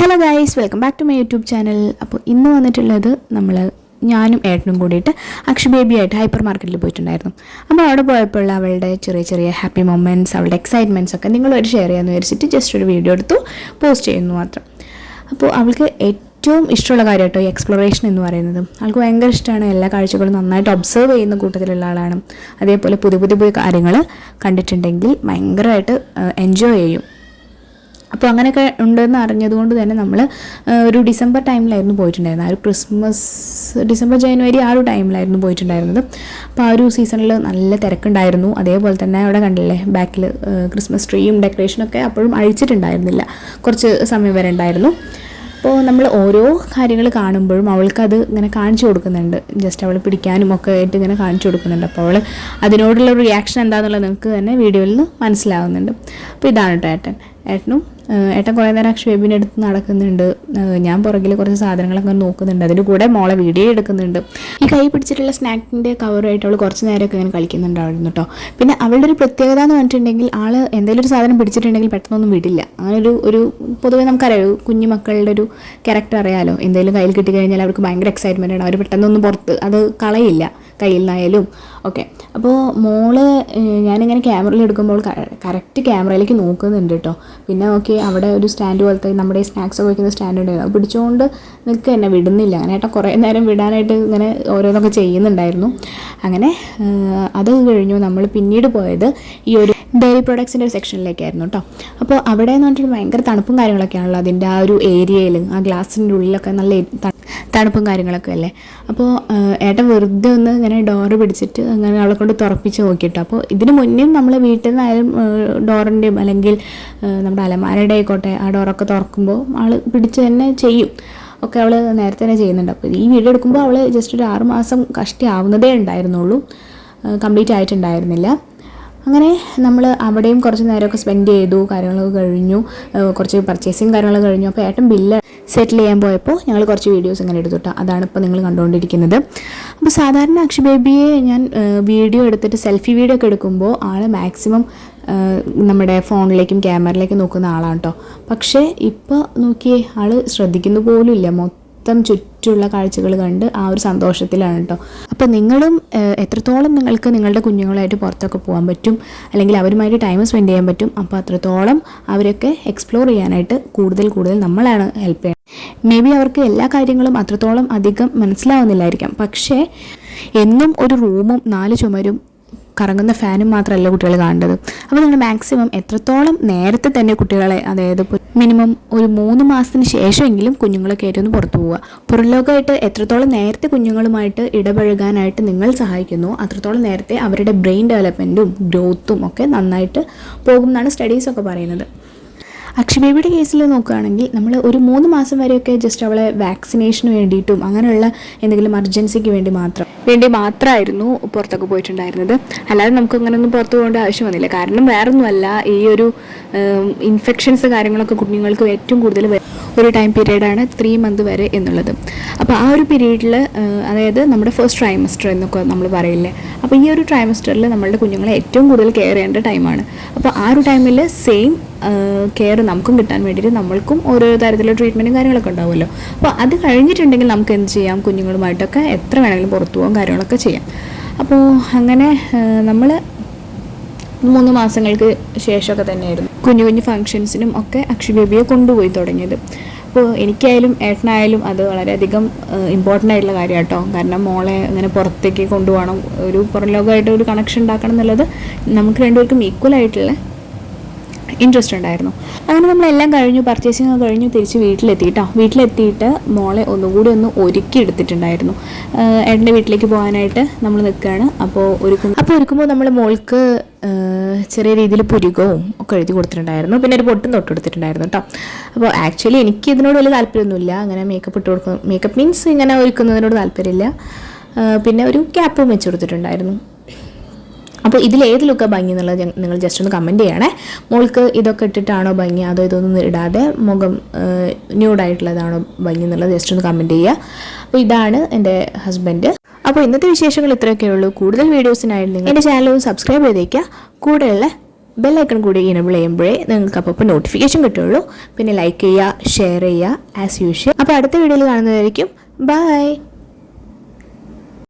Hello guys welcome back to my YouTube channel അപ്പോൾ ഇന്ന് വന്നിട്ടുള്ളത് നമ്മൾ ഞാനും ഏട്ടനും കൂടിയിട്ട് അക്ഷ ബേബി ആയിട്ട് ഹൈപ്പർ മാർക്കറ്റിൽ പോയിട്ടുണ്ടായിരുന്നു. അപ്പോൾ അവിടെ പോയപ്പോൾ അവളുടെ ചെറിയ ചെറിയ ഹാപ്പി മൊമെന്റ്സ് അവളുടെ എക്സൈറ്റ്മെന്റ്സ് ഒക്കെ നിങ്ങളൊരു ഷെയർ ചെയ്യാമെന്ന് വിചാരിച്ചിട്ട് ജസ്റ്റ് ഒരു വീഡിയോ എടുത്തു പോസ്റ്റ് ചെയ്യുന്നു മാത്രം. അപ്പോൾ അവൾക്ക് ഏറ്റവും ഇഷ്ടമുള്ള കാര്യം കേട്ടോ ഈ എക്സ്പ്ലോറേഷൻ എന്ന് പറയുന്നത്. അവൾക്ക് ഭയങ്കര ഇഷ്ടമാണ് എല്ലാ കാഴ്ചകളും നന്നായിട്ട് ഒബ്സർവ് ചെയ്യുന്ന കൂട്ടത്തിലുള്ള ആളാണ്. അതേപോലെ പുതിയ പുതിയ പുതിയ കാര്യങ്ങൾ കണ്ടിട്ടുണ്ടെങ്കിൽ ഭയങ്കരമായിട്ട് എൻജോയ് ചെയ്യും. അപ്പോൾ അങ്ങനെയൊക്കെ ഉണ്ടെന്ന് അറിഞ്ഞതുകൊണ്ട് തന്നെ നമ്മൾ ഒരു ഡിസംബർ ടൈമിലായിരുന്നു പോയിട്ടുണ്ടായിരുന്നത്. ആ ഒരു ക്രിസ്മസ് ഡിസംബർ ജനുവരി ആ ഒരു ടൈമിലായിരുന്നു പോയിട്ടുണ്ടായിരുന്നത്. അപ്പോൾ ആ ഒരു സീസണിൽ നല്ല തിരക്കുണ്ടായിരുന്നു. അതേപോലെ തന്നെ അവിടെ കണ്ടില്ലേ ബാക്കിൽ ക്രിസ്മസ് ട്രീയും ഡെക്കറേഷനൊക്കെ അപ്പോഴും അഴിച്ചിട്ടുണ്ടായിരുന്നില്ല. കുറച്ച് സമയം വരെ ഉണ്ടായിരുന്നു. അപ്പോൾ നമ്മൾ ഓരോ കാര്യങ്ങൾ കാണുമ്പോഴും അവൾക്കത് ഇങ്ങനെ കാണിച്ചു കൊടുക്കുന്നുണ്ട്. ജസ്റ്റ് അവൾ പിടിക്കാനും ഒക്കെ ആയിട്ട് ഇങ്ങനെ കാണിച്ചു കൊടുക്കുന്നുണ്ട്. അപ്പോൾ അവൾ അതിനോടുള്ള റിയാക്ഷൻ എന്താണെന്നുള്ളത് നിങ്ങൾക്ക് തന്നെ വീഡിയോയിൽ നിന്ന് മനസ്സിലാവുന്നുണ്ട്. അപ്പോൾ ഇതാണ് കേട്ടോ ഏട്ടൻ ഏട്ടനും ഏട്ടൻ കുറേ നേരം അക്ഷേപിന്റെ അടുത്ത് നടക്കുന്നുണ്ട്. ഞാൻ പുറകിൽ കുറച്ച് സാധനങ്ങളൊക്കെ നോക്കുന്നുണ്ട്. അതിന്റെ കൂടെ മോളെ വീഡിയോ എടുക്കുന്നുണ്ട്. ഈ കൈ പിടിച്ചിട്ടുള്ള സ്നാക്കിന്റെ കവറായിട്ട് അവൾ കുറച്ച് നേരമൊക്കെ ഇങ്ങനെ കളിക്കുന്നുണ്ടായിരുന്നു കേട്ടോ പിന്നെ അവളുടെ ഒരു പ്രത്യേകത എന്ന് പറഞ്ഞിട്ടുണ്ടെങ്കിൽ ആൾ എന്തെങ്കിലും ഒരു സാധനം പിടിച്ചിട്ടുണ്ടെങ്കിൽ പെട്ടെന്നൊന്നും വിടില്ല. അങ്ങനെ ഒരു ഒരു പൊതുവേ നമുക്കറിയാം കുഞ്ഞു മക്കളുടെ ഒരു ക്യാരക്ടർ അറിയാലോ. എന്തെങ്കിലും കയ്യിൽ കിട്ടിക്കഴിഞ്ഞാൽ അവർക്ക് ഭയങ്കര എക്സൈറ്റ്മെന്റ് ആണ്. അവർ പെട്ടെന്നൊന്നും പുറത്ത് അത് കളയില്ല. കയ്യിൽ നിന്നായാലും ഓക്കെ അപ്പോൾ മോൾ ഞാനിങ്ങനെ ക്യാമറയിൽ എടുക്കുമ്പോൾ കറക്റ്റ് ക്യാമറയിലേക്ക് നോക്കുന്നുണ്ട് കേട്ടോ പിന്നെ നോക്കി അവിടെ ഒരു സ്റ്റാൻഡ് പോലത്തെ നമ്മുടെ സ്നാക്സ് ഒക്കെ വയ്ക്കുന്ന സ്റ്റാൻഡ് ഉണ്ടായിരുന്നു. അത് പിടിച്ചുകൊണ്ട് നിൽക്കുക എന്നെ വിടുന്നില്ല. അങ്ങനെ ഏട്ടാ കുറേ നേരം വിടാനായിട്ട് ഇങ്ങനെ ഓരോന്നൊക്കെ ചെയ്യുന്നുണ്ടായിരുന്നു. അങ്ങനെ അത് കഴിഞ്ഞു നമ്മൾ പിന്നീട് പോയത് ഈ ഒരു ഡെയിലി പ്രൊഡക്ട്സിന്റെ ഒരു സെക്ഷനിലേക്കായിരുന്നു കേട്ടോ അപ്പോൾ അവിടെ എന്ന് പറഞ്ഞിട്ട് ഭയങ്കര തണുപ്പും കാര്യങ്ങളൊക്കെയാണല്ലോ അതിന്റെ ആ ഒരു ഏരിയയിൽ ആ ഗ്ലാസിന്റെ ഉള്ളിലൊക്കെ നല്ല തണുപ്പും കാര്യങ്ങളൊക്കെ അല്ലേ? അപ്പോൾ ഏട്ടൻ വെറുതെ ഒന്ന് ഇങ്ങനെ ഡോറ് പിടിച്ചിട്ട് അങ്ങനെ അവളെ കൊണ്ട് തുറപ്പിച്ച് നോക്കിയിട്ട്. അപ്പോൾ ഇതിന് മുന്നേ നമ്മൾ വീട്ടിൽ നിന്നായാലും ഡോറിന്റെയും അല്ലെങ്കിൽ നമ്മുടെ അലമാരയുടെ ആയിക്കോട്ടെ ആ ഡോറൊക്കെ തുറക്കുമ്പോൾ ആൾ പിടിച്ച് തന്നെ ചെയ്യും. ഒക്കെ അവൾ നേരത്തെ തന്നെ ചെയ്യുന്നുണ്ട്. അപ്പോൾ ഈ വീഡിയോ എടുക്കുമ്പോൾ അവൾ ജസ്റ്റ് ഒരു ആറുമാസം കഷ്ടി ആവുന്നതേ ഉണ്ടായിരുന്നുള്ളൂ. കംപ്ലീറ്റ് ആയിട്ടുണ്ടായിരുന്നില്ല. അങ്ങനെ നമ്മൾ അവിടെയും കുറച്ച് നേരമൊക്കെ സ്പെൻഡ് ചെയ്തു കാര്യങ്ങളൊക്കെ കഴിഞ്ഞു. കുറച്ച് പർച്ചേസിങ് കാര്യങ്ങളൊക്കെ കഴിഞ്ഞു. അപ്പോൾ ഏട്ടൻ ബില്ല് സെറ്റിൽ ചെയ്യാൻ പോയപ്പോൾ ഞങ്ങൾ കുറച്ച് വീഡിയോസ് ഇങ്ങനെ എടുത്തു അതാണ് ഇപ്പോൾ നിങ്ങൾ കണ്ടുകൊണ്ടിരിക്കുന്നത് അപ്പോൾ സാധാരണ അക്ഷി ബേബിയെ ഞാൻ വീഡിയോ എടുത്തിട്ട് സെൽഫി വീഡിയോ ഒക്കെ എടുക്കുമ്പോൾ ആൾ മാക്സിമം നമ്മുടെ ഫോണിലേക്കും ക്യാമറയിലേക്കും നോക്കുന്ന ആളാണ് കേട്ടോ പക്ഷേ ഇപ്പോൾ നോക്കിയേ ആൾ ശ്രദ്ധിക്കുന്നു പോലും ഇല്ല. മൊത്തം ചുറ്റുമുള്ള കാഴ്ചകൾ കണ്ട് ആ ഒരു സന്തോഷത്തിലാണ് കേട്ടോ അപ്പോൾ നിങ്ങളും എത്രത്തോളം നിങ്ങൾക്ക് നിങ്ങളുടെ കുഞ്ഞുങ്ങളായിട്ട് പുറത്തൊക്കെ പോകാൻ പറ്റും അല്ലെങ്കിൽ അവരുമായിട്ട് ടൈം സ്പെൻഡ് ചെയ്യാൻ പറ്റും അപ്പോൾ അത്രത്തോളം അവരൊക്കെ എക്സ്പ്ലോർ ചെയ്യാനായിട്ട് കൂടുതൽ കൂടുതൽ നമ്മളാണ് ഹെൽപ്പ് ചെയ്യുന്നത് മേ ബി അവർക്ക് എല്ലാ കാര്യങ്ങളും അത്രത്തോളം അധികം മനസ്സിലാവുന്നില്ലായിരിക്കാം. പക്ഷേ എന്നും ഒരു റൂമും നാല് ചുമരും കറങ്ങുന്ന ഫാനും മാത്രമല്ല കുട്ടികൾ കാണേണ്ടത്. അപ്പോൾ നിങ്ങൾ മാക്സിമം എത്രത്തോളം നേരത്തെ തന്നെ കുട്ടികളെ അതായത് മിനിമം ഒരു മൂന്ന് മാസത്തിന് ശേഷമെങ്കിലും കുഞ്ഞുങ്ങളെ കയറ്റി ഒന്ന് പുറത്തു പോവുക. പുറലോകമായിട്ട് എത്രത്തോളം നേരത്തെ കുഞ്ഞുങ്ങളുമായിട്ട് ഇടപഴകാനായിട്ട് നിങ്ങൾ സഹായിക്കുന്നു അത്രത്തോളം നേരത്തെ അവരുടെ ബ്രെയിൻ ഡെവലപ്മെന്റും ഗ്രോത്തും ഒക്കെ നന്നായിട്ട് പോകും എന്നാണ് സ്റ്റഡീസൊക്കെ പറയുന്നത്. അക്ഷബേബിയുടെ കേസിൽ നോക്കുകയാണെങ്കിൽ നമ്മൾ ഒരു മൂന്ന് മാസം വരെയൊക്കെ ജസ്റ്റ് അവളെ വാക്സിനേഷന് വേണ്ടിയിട്ടും അങ്ങനെയുള്ള എന്തെങ്കിലും എമർജൻസിക്ക് വേണ്ടി മാത്രം വേണ്ടി മാത്രമായിരുന്നു പുറത്തൊക്കെ പോയിട്ടുണ്ടായിരുന്നത്. അല്ലാതെ നമുക്ക് അങ്ങനെയൊന്നും പുറത്തു പോകേണ്ട ആവശ്യം വന്നില്ല. കാരണം വേറൊന്നുമല്ല ഈ ഒരു ഇൻഫെക്ഷൻസ് കാര്യങ്ങളൊക്കെ കുഞ്ഞുങ്ങൾക്ക് ഏറ്റവും കൂടുതൽ ഒരു ടൈം പീരീഡാണ് ത്രീ മന്ത് വരെ എന്നുള്ളത്. അപ്പോൾ ആ ഒരു പീരീഡിൽ അതായത് നമ്മുടെ ഫസ്റ്റ് ട്രൈമസ്റ്റർ എന്നൊക്കെ നമ്മൾ പറയില്ലേ. അപ്പോൾ ഈ ഒരു ട്രൈമസ്റ്ററിൽ നമ്മളുടെ കുഞ്ഞുങ്ങളെ ഏറ്റവും കൂടുതൽ കെയർ ചെയ്യേണ്ട ടൈമാണ് അപ്പോൾ ആ ഒരു ടൈമിൽ സെയിം കെയർ നമുക്കും കിട്ടാൻ വേണ്ടിയിട്ട് നമ്മൾക്കും ഓരോ തരത്തിലുള്ള ട്രീറ്റ്മെന്റും കാര്യങ്ങളൊക്കെ ഉണ്ടാവുമല്ലോ. അപ്പോൾ അത് കഴിഞ്ഞിട്ടുണ്ടെങ്കിൽ നമുക്ക് എന്ത് ചെയ്യാം? കുഞ്ഞുങ്ങളുമായിട്ടൊക്കെ എത്ര വേണമെങ്കിലും പുറത്തു പോകാം കാര്യങ്ങളൊക്കെ ചെയ്യാം. അപ്പോൾ അങ്ങനെ നമ്മൾ മൂന്ന് മാസങ്ങൾക്ക് ശേഷമൊക്കെ തന്നെയായിരുന്നു. കുഞ്ഞു കുഞ്ഞു ഫങ്ഷൻസിനും ഒക്കെ അക്ഷയ് ബേബിയെ കൊണ്ടുപോയി തുടങ്ങിയത്. അപ്പോൾ എനിക്കായാലും ഏട്ടനായാലും അത് വളരെയധികം ഇമ്പോർട്ടന്റ് ആയിട്ടുള്ള കാര്യം കേട്ടോ കാരണം മോളെ ഇങ്ങനെ പുറത്തേക്ക് കൊണ്ടുപോകണം ഒരു പുറം ലോകമായിട്ട് ഒരു കണക്ഷൻ ഉണ്ടാക്കണം എന്നുള്ളത് നമുക്ക് രണ്ടുപേർക്കും ഈക്വൽ ആയിട്ടുള്ള ഇൻട്രസ്റ്റ് ഉണ്ടായിരുന്നു. അങ്ങനെ നമ്മളെല്ലാം കഴിഞ്ഞു പർച്ചേസിങ് കഴിഞ്ഞു തിരിച്ച് വീട്ടിലെത്തി കേട്ടോ വീട്ടിലെത്തിയിട്ട് മോളെ ഒന്നുകൂടി ഒന്ന് ഒരുക്കി എടുത്തിട്ടുണ്ടായിരുന്നു. ഏട്ടന്റെ വീട്ടിലേക്ക് പോകാനായിട്ട് നമ്മൾ നിൽക്കുകയാണ്. അപ്പോൾ ഒരുക്കും അപ്പോൾ ഒരുക്കുമ്പോൾ നമ്മൾ മോൾക്ക് ചെറിയ രീതിയിൽ പുരുകവും ഒക്കെ എഴുതി കൊടുത്തിട്ടുണ്ടായിരുന്നു. പിന്നെ ഒരു പൊട്ടും തൊട്ട് കൊടുത്തിട്ടുണ്ടായിരുന്നു കേട്ടോ അപ്പോൾ ആക്ച്വലി എനിക്ക് ഇതിനോട് വലിയ താല്പര്യമൊന്നുമില്ല. അങ്ങനെ മേക്കപ്പ് ഇട്ട് കൊടുക്കും. മേക്കപ്പ് മീൻസ് ഇങ്ങനെ ഒരുക്കുന്നതിനോട് താല്പര്യമില്ല. പിന്നെ ഒരു ക്യാപ്പും വെച്ച് കൊടുത്തിട്ടുണ്ടായിരുന്നു. അപ്പോൾ ഇതിൽ ഏത് ഭംഗി എന്നുള്ളത് നിങ്ങൾ ജസ്റ്റ് ഒന്ന് കമന്റ് ചെയ്യണേ. മോൾക്ക് ഇതൊക്കെ ഇട്ടിട്ടാണോ ഭംഗി? അതോ ഇതൊന്നും ഇടാതെ മുഖം ന്യൂഡായിട്ടുള്ളതാണോ ഭംഗി എന്നുള്ളത് ജസ്റ്റ് ഒന്ന് കമന്റ് ചെയ്യുക. അപ്പോൾ ഇതാണ് എന്റെ ഹസ്ബൻഡ് അപ്പോൾ ഇന്നത്തെ വിശേഷങ്ങൾ ഇത്രയൊക്കെ ഉള്ളൂ. കൂടുതൽ വീഡിയോസിനായിട്ട് നിങ്ങൾ എന്റെ ചാനൽ ഒന്ന് സബ്സ്ക്രൈബ് ചെയ്തേക്കുക. കൂടെയുള്ള ബെല്ലൈക്കൺ കൂടി ഇനബിൾ ചെയ്യുമ്പോഴേ നിങ്ങൾക്ക് അപ്പോൾ നോട്ടിഫിക്കേഷൻ കിട്ടുള്ളൂ പിന്നെ ലൈക്ക് ചെയ്യുക ഷെയർ ചെയ്യുക ആസ് യൂഷ്വൽ അപ്പോൾ അടുത്ത വീഡിയോയിൽ കാണുന്നതായിരിക്കും ബൈ